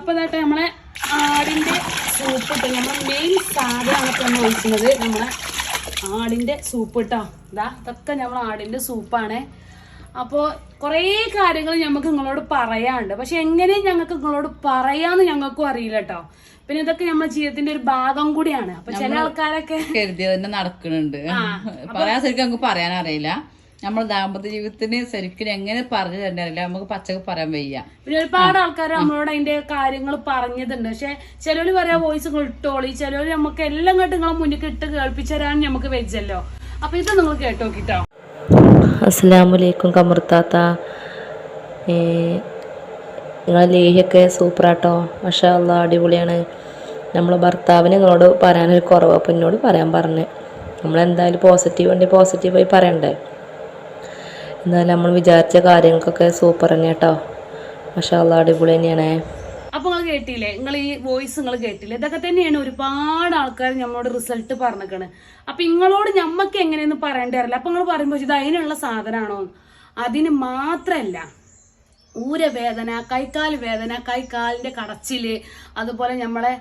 അപ്പൊ ഇതാട്ടെ നമ്മളെ ആടിന്റെ സൂപ്പ് ഇട്ട് നമ്മൾ മെയിൻ സാധനമാണ് ഇപ്പൊ നമ്മൾ ഒഴിക്കുന്നത്. നമ്മളെ ആടിന്റെ സൂപ്പ് ഇട്ടോ. ഇതാ ഇതൊക്കെ നമ്മൾ ആടിന്റെ സൂപ്പാണ്. അപ്പോൾ കുറേ കാര്യങ്ങൾ ഞമ്മക്ക് നിങ്ങളോട് പറയാനുണ്ട്. പക്ഷെ എങ്ങനെ ഞങ്ങൾക്ക് നിങ്ങളോട് പറയാന്ന് ഞങ്ങൾക്കും അറിയില്ല കേട്ടോ. പിന്നെ ഇതൊക്കെ നമ്മുടെ ജീവിതത്തിന്റെ ഒരു ഭാഗം കൂടിയാണ്. അപ്പൊ ചില ആൾക്കാരൊക്കെ കരുതിയ തന്നെ നടക്കുന്നുണ്ട്. പറയാൻ ശരിക്കും നമുക്ക് പറയാൻ അറിയില്ല. നമ്മൾ ദാമ്പത്യ ജീവിതത്തിന് ശരിക്കും എങ്ങനെ പറഞ്ഞു തരേണ്ട നമുക്ക് പച്ചക്ക് പറയാൻ വയ്യ. പിന്നെ ഒരുപാട് ആൾക്കാർ നമ്മളോട് അതിന്റെ കാര്യങ്ങൾ പറഞ്ഞിട്ടുണ്ട്. പക്ഷെ ചിലര് പറയാ വോയിസ് ഇട്ടോളി. ചിലര് നമുക്ക് എല്ലാം കേട്ട് നിങ്ങളെ മുന്നിൽ ഇട്ട് കേൾപ്പിച്ചു തരാൻ നമുക്ക് വെച്ചല്ലോ അപ്പൊ ഇത് നിങ്ങൾ കേട്ടോ നോക്കിട്ടോ. അസ്സാമലൈക്കും കമർത്താത്ത. നിങ്ങളെ ലേഹ്യൊക്കെ സൂപ്പറാട്ടോ. പക്ഷേ അല്ല അടിപൊളിയാണ്. നമ്മളെ ഭർത്താവിന് നിങ്ങളോട് പറയാനൊരു കുറവ്. അപ്പം എന്നോട് പറയാൻ പറഞ്ഞ്. നമ്മളെന്തായാലും പോസിറ്റീവ് ഉണ്ടെങ്കിൽ പോസിറ്റീവായി പറയണ്ടേ? എന്തായാലും നമ്മൾ വിചാരിച്ച കാര്യങ്ങൾക്കൊക്കെ സൂപ്പർ തന്നെ കേട്ടോ പക്ഷെ അല്ലാ അടിപൊളി തന്നെയാണ്. അപ്പൊ നിങ്ങൾ കേട്ടില്ലേ? നിങ്ങൾ ഈ വോയിസ് നിങ്ങൾ കേട്ടില്ലേ? ഇതൊക്കെ തന്നെയാണ് ഒരുപാട് ആൾക്കാർ നമ്മളോട് റിസൾട്ട് പറഞ്ഞേക്കണ്. അപ്പൊ നിങ്ങളോട് ഞമ്മക്ക് എങ്ങനെയെന്ന് പറയേണ്ടി അറിയില്ല അപ്പൊ നിങ്ങൾ പറയുമ്പോൾ ഇത് അതിനുള്ള സാധനമാണോ അതിന് മാത്രല്ല. ഊരവേദന കൈക്കാൽ വേദന കൈക്കാലിന്റെ കടച്ചിൽ അതുപോലെ നമ്മളെ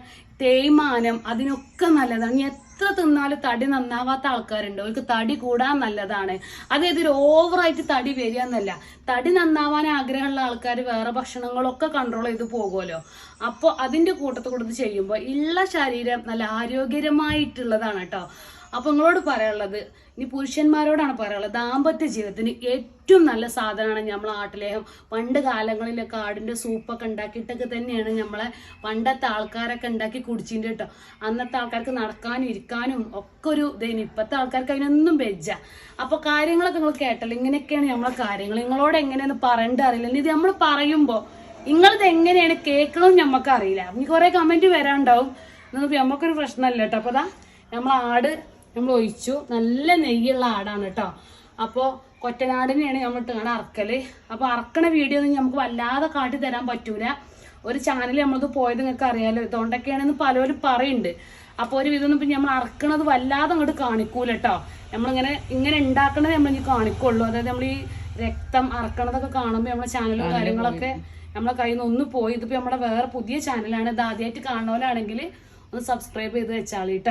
തേയ്മാനം അതിനൊക്കെ നല്ലതാണ്. ഇനി എത്ര തിന്നാലും തടി നന്നാവാത്ത ആൾക്കാരുണ്ട്. അവർക്ക് തടി കൂടാൻ നല്ലതാണ്. അതായത് ഒരു ഓവറായിട്ട് തടി വരിക എന്നല്ല. തടി നന്നാവാൻ ആഗ്രഹമുള്ള ആൾക്കാർ വേറെ ഭക്ഷണങ്ങളൊക്കെ കൺട്രോൾ ചെയ്ത് പോകുമല്ലോ. അപ്പോൾ അതിന്റെ കൂട്ടത്തിൽ കൊടുത്ത് ചെയ്യുമ്പോൾ ഉള്ള ശരീരം നല്ല ആരോഗ്യകരമായിട്ടുള്ളതാണ് കേട്ടോ. അപ്പൊ നിങ്ങളോട് പറയാനുള്ളത് ഇനി പുരുഷന്മാരോടാണ് പറയാനുള്ളത് ദാമ്പത്യ ജീവിതത്തിന് ഏറ്റവും നല്ല സാധനമാണ് നമ്മൾ ആട്ടിലേഹം പണ്ട് കാലങ്ങളിലൊക്കെ ആടിന്റെ സൂപ്പൊക്കെ ഉണ്ടാക്കിയിട്ടൊക്കെ തന്നെയാണ് നമ്മളെ പണ്ടത്തെ ആൾക്കാരൊക്കെ ഉണ്ടാക്കി കുടിച്ചിട്ട് കേട്ടോ. അന്നത്തെ ആൾക്കാർക്ക് നടക്കാനും ഇരിക്കാനും ഒക്കെ ഒരു ഇതേന്. ഇപ്പത്തെ ആൾക്കാർക്ക് അതിനൊന്നും വെജ അപ്പൊ കാര്യങ്ങളൊക്കെ നിങ്ങൾ കേട്ടല്ലോ ഇങ്ങനെയൊക്കെയാണ് നമ്മളെ കാര്യങ്ങൾ. നിങ്ങളോട് എങ്ങനെയെന്ന് പറയേണ്ട അറിയില്ല. ഇത് നമ്മൾ പറയുമ്പോ നിങ്ങളിത് എങ്ങനെയാണ് കേൾക്കണമെന്ന് നമുക്ക് അറിയില്ല. ഇനി കുറെ കമന്റ് വരാണ്ടാവും. നമുക്ക് നമുക്കൊരു പ്രശ്നമല്ല കേട്ടോ. അപ്പൊ അതാ നമ്മൾ ആട് നമ്മൾ ഒഴിച്ചു നല്ല നെയ്യുള്ള ആടാണ് കേട്ടോ. അപ്പോൾ കൊറ്റനാടിനെയാണ് നമ്മൾ ഇട്ടുകൊണ്ട് അറക്കൽ അപ്പോൾ അറക്കണ വീഡിയോ ഒന്നും നമുക്ക് വല്ലാതെ കാട്ടി തരാൻ പറ്റൂല. ഒരു ചാനൽ നമ്മളത് പോയത് നിങ്ങൾക്ക് അറിയാലോ. ഇതുകൊണ്ടൊക്കെയാണെന്ന് പലരും പറയുന്നുണ്ട് അപ്പോൾ ഒരു വിധം ഇപ്പം നമ്മൾ അറക്കണത് വല്ലാതെ അങ്ങോട്ട് കാണിക്കൂല കേട്ടോ. നമ്മളിങ്ങനെ ഇങ്ങനെ ഉണ്ടാക്കണത് നമ്മൾ ഇനി കാണിക്കുള്ളൂ. അതായത് നമ്മൾ ഈ രക്തം അറക്കണതൊക്കെ കാണുമ്പോൾ നമ്മളെ ചാനലും കാര്യങ്ങളൊക്കെ നമ്മളെ കയ്യിൽ നിന്ന് ഒന്ന് പോയി. ഇതിപ്പോൾ നമ്മുടെ വേറെ പുതിയ ചാനലാണ് ഇത് ആദ്യമായിട്ട് കാണുന്നവരാണെങ്കിൽ ഒന്ന് സബ്സ്ക്രൈബ് ചെയ്ത് വെച്ചാളി കേട്ടോ